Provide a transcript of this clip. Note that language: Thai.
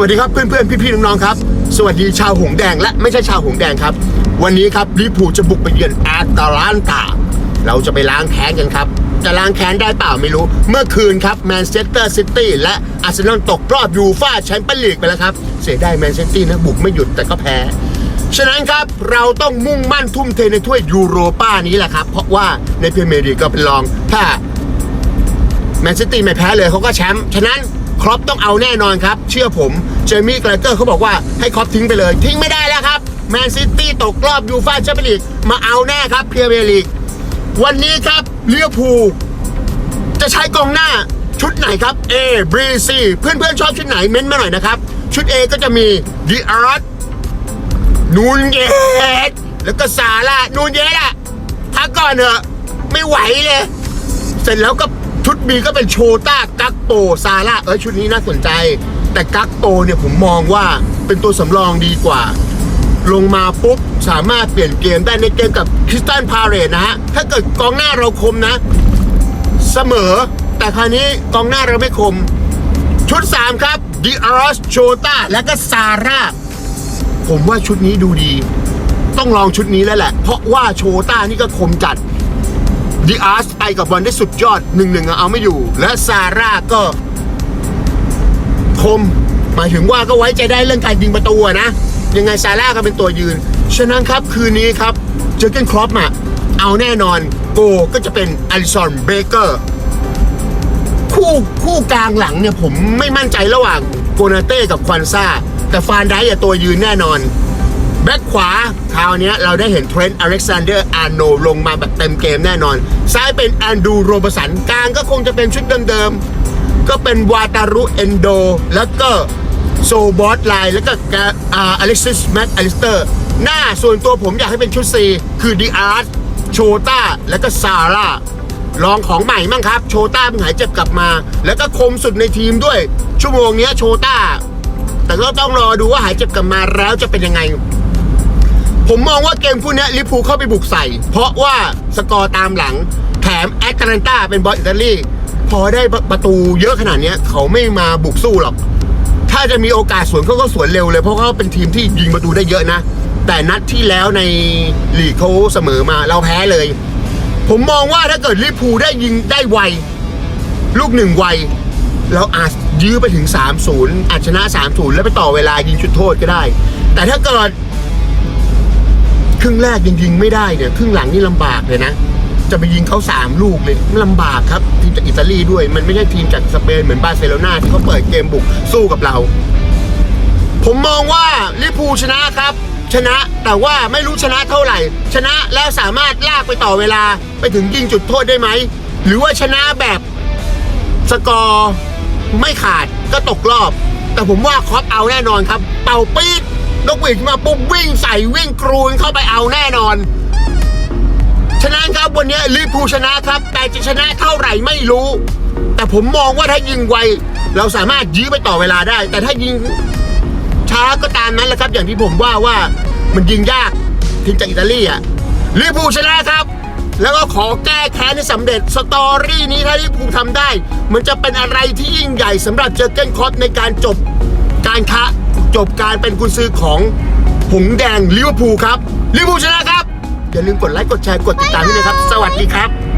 วัสดีครับเพื่อนๆพี่ๆน้องๆครับ สวัสดีชาวหงแดงและไม่ใช่ชาวหงแดงครับ วันนี้ครับลิเวอร์พูจะบุกไปเยือนแอตแลนตา เราจะไปล้างแค้นกันครับจะล้างแค้นได้เปล่าไม่รู้ เมื่อคืนครับแมนเชสเตอร์ซิตี้และอาร์เซนอลตกรอบยูฟ่าแชมเปี้ยนลีกไปแล้วครับ เสียดายแมนเชสเตอร์นะบุกไม่หยุดแต่ก็แพ้ ฉะนั้นครับเราต้องมุ่งมั่นทุ่มเทในถ้วยยูโรป้านี้แหละครับ เพราะว่าในพรีเมียร์ลีกก็เป็นรองถ้าแมนซิตี้ไม่แพ้เลยเขาก็แชมป์ฉะนั้น ครอปต้องเอาแน่นอนครับ เชื่อผมเจมี่ไกลเกอร์เขาบอกว่าให้ครอปทิ้งไปเลย ทิ้งไม่ได้แล้วครับแมนซิตี้ตกรอบยูฟ่าแชมเปี้ยนลีกมาเอาแน่ครับเมียร์ลีกวันนี้ครับเลี้ยวภูจะใช้กองหน้าชุดไหนครับ A B C เพื่อนๆชอบชุดไหนเม้นมาหน่อยนะครับ ชุด A ก็จะมีดีอาร์ตนูนเยสแล้วก็ซาร่านูนเยสอะพักก่อนเถอะ ไม่ไหวเลย เสร็จแล้วก็ ชุดบีก็เป็นโชต้ากักโตซาร่าเอ้ยชุดนี้น่าสนใจ แต่กักโตเนี่ยผมมองว่าเป็นตัวสำรองดีกว่า ลงมาปุ๊บ สามารถเปลี่ยนเกมได้ในเกมกับคริสตันพาเรตนะฮะ ถ้าเกิดกองหน้าเราคมนะ เสมอ แต่คราวนี้กองหน้าเราไม่คม ชุด 3 ครับดิอาร์สโชต้าและก็ซาร่าผมว่าชุดนี้ดูดี ต้องลองชุดนี้แล้วแหละ เพราะว่าโชต้านี่ก็คมจัด ดิอาร์สไปกับบอลได้สุดยอดหนึ่งหนึ่งเอาไม่อยู่ และซาร่าก็คมหมายถึงว่าก็ไว้ใจได้เรื่องการยิงประตูนะ ยังไงซาร่าก็เป็นตัวยืน ฉะนั้นครับคืนนี้ครับเจอเกนครอปอะเอาแน่นอนโกก็จะเป็นอลิสันเบเกอร์คู่คู่กลางหลังเนี่ยผมไม่มั่นใจระหว่างโกนาเต้กับควันซ่า แต่ฟานไดอะตัวยืนแน่นอน แบ็คขวาคราวนี้เราได้เห็นเทรนต์อเล็กซานเดอร์อาร์โนลงมาแบบเต็มเกมแน่นอน ซ้ายเป็นแอนดูโรบสันกลางก็คงจะเป็นชุดเดิมๆ ก็เป็นวาตารุเอนโด แล้วก็โซบอสไลน์แล้วก็กาอาอเล็กซิสแม็กอลิสเตอร์หน้าส่วนตัวผมอยากให้เป็นชุด4คือดีอาร์ตโชต้าแล้วก็ซาร่าลองของใหม่มั่งครับ โชต้าเพิ่งหายเจ็บกลับมา แล้วก็คมสุดในทีมด้วย ชั่วโมงนี้โชต้าแต่ก็ต้องรอดูว่าหายเจ็บกลับมาแล้วจะเป็นยังไง ผมมองว่าเกมคู่นี้ลิเวอร์พูเข้าไปบุกใส่ เพราะว่าสกอร์ตามหลัง แถมแอตแลนตาเป็นบอลอิตาลีพอได้ประตูเยอะขนาดนี้เขาไม่มาบุกสู้หรอก ถ้าจะมีโอกาสสวนเขาก็สวนเร็วเลยเพราะเขาเป็นทีมที่ยิงประตูได้เยอะนะ แต่นัดที่แล้วในลีกเขาเสมอมาเราแพ้เลย ผมมองว่าถ้าเกิดลิพูได้ยิงได้ไว ลูกหนึ่งไวเราอาจยื้อไปถึง 3-0อาจชนะ 3-0 แล้วไปต่อเวลายิงจุดโทษก็ได้ แต่ถ้าเกิด ครึ่งแรกยังยิงไม่ได้เนี่ยครึ่งหลังนี่ลำบากเลยนะ จะไปยิงเขาสามลูกเลยมันลำบากครับทีมจากอิตาลีด้วย มันไม่ใช่ทีมจากสเปนเหมือนบาร์เซโลนาที่เขาเปิดเกมบุกสู้กับเรา ผมมองว่าลิเวอร์พูชนะครับ ชนะแต่ว่าไม่รู้ชนะเท่าไหร่ ชนะแล้วสามารถลากไปต่อเวลาไปถึงยิงจุดโทษได้ไหมหรือว่าชนะแบบสกอร์ไม่ขาดก็ตกรอบ แต่ผมว่าคอปเอาแน่นอนครับ เป่าปี๊ด นกหวีดมาปุ๊บวิ่งใส่วิ่งกรูนเข้าไปเอาแน่นอนฉะนั้นครับวันนี้ลิพูชนะครับ แต่จะชนะเท่าไหร่ไม่รู้ แต่ผมมองว่าถ้ายิงไว เราสามารถยื้อไปต่อเวลาได้ แต่ถ้ายิงช้าก็ตามนั้นแหละครับ อย่างที่ผมว่าว่ามันยิงยากทีมจากอิตาลีอะลิพูชนะครับ แล้วก็ขอแก้แค้นให้สำเร็จสตอรี่นี้ถ้าลิพูทำได้ มันจะเป็นอะไรที่ยิ่งใหญ่สำหรับเจอเกนคอปในการจบ การค้าจบการเป็นกุญซือของหงแดงลิเวอร์พูลครับลิเวอร์พูลชนะครับ อย่าลืมกดไลค์กดแชร์กดติดตามด้วยนะครับ สวัสดีครับ